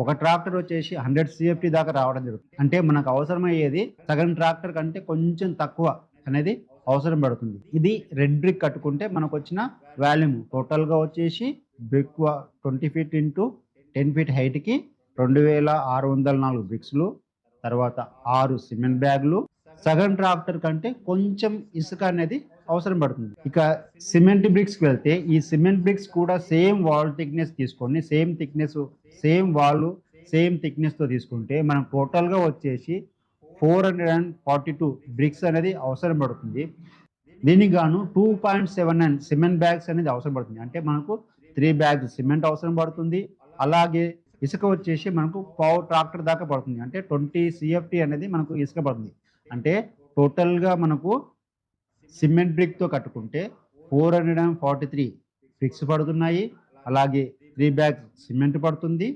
ఒక ట్రాక్టర్ వచ్చేసి hundred CFT దాకా రావడం జరుగుతుంది. అంటే మనకు అవసరమయ్యేది సగం ట్రాక్టర్ కంటే కొంచెం తక్కువ అనేది అవసరం పడుతుంది. ఇది రెడ్ బ్రిక్ కట్టుకుంటే మనకు వచ్చిన వాల్యూమ్ టోటల్గా వచ్చేసి brick twenty feet into ten feet హైట్కి రెండు వేల ఆరు వందల నాలుగు బ్రిక్స్లు తర్వాత ఆరు సిమెంట్ బ్యాగులు. సగం ట్రాక్టర్ కంటే కొంచెం ఇసుక అనేది అవసరం పడుతుంది. ఇక సిమెంట్ బ్రిక్స్ వెళ్తే ఈ సిమెంట్ బ్రిక్స్ కూడా సేమ్ వాల్ థిక్నెస్ తీసుకొని same thickness same wall same థిక్నెస్తో తీసుకుంటే మనం టోటల్గా వచ్చేసి four hundred and forty two bricks అనేది అవసరం పడుతుంది. దీనికి గాను two point seven nine cement bags అనేది అవసరం పడుతుంది. అంటే మనకు త్రీ బ్యాగ్స్ సిమెంట్ అవసరం పడుతుంది. అలాగే ఇసుక వచ్చేసి మనకు పావు ట్రాక్టర్ దాకా పడుతుంది. అంటే ట్వంటీ సిఎఫ్టీ అనేది మనకు ఇసుక పడుతుంది. అంటే టోటల్గా మనకు సిమెంట్ బ్రిక్తో కట్టుకుంటే four hundred and forty three bricks పడుతున్నాయి. అలాగే త్రీ బ్యాగ్స్ సిమెంట్ పడుతుంది.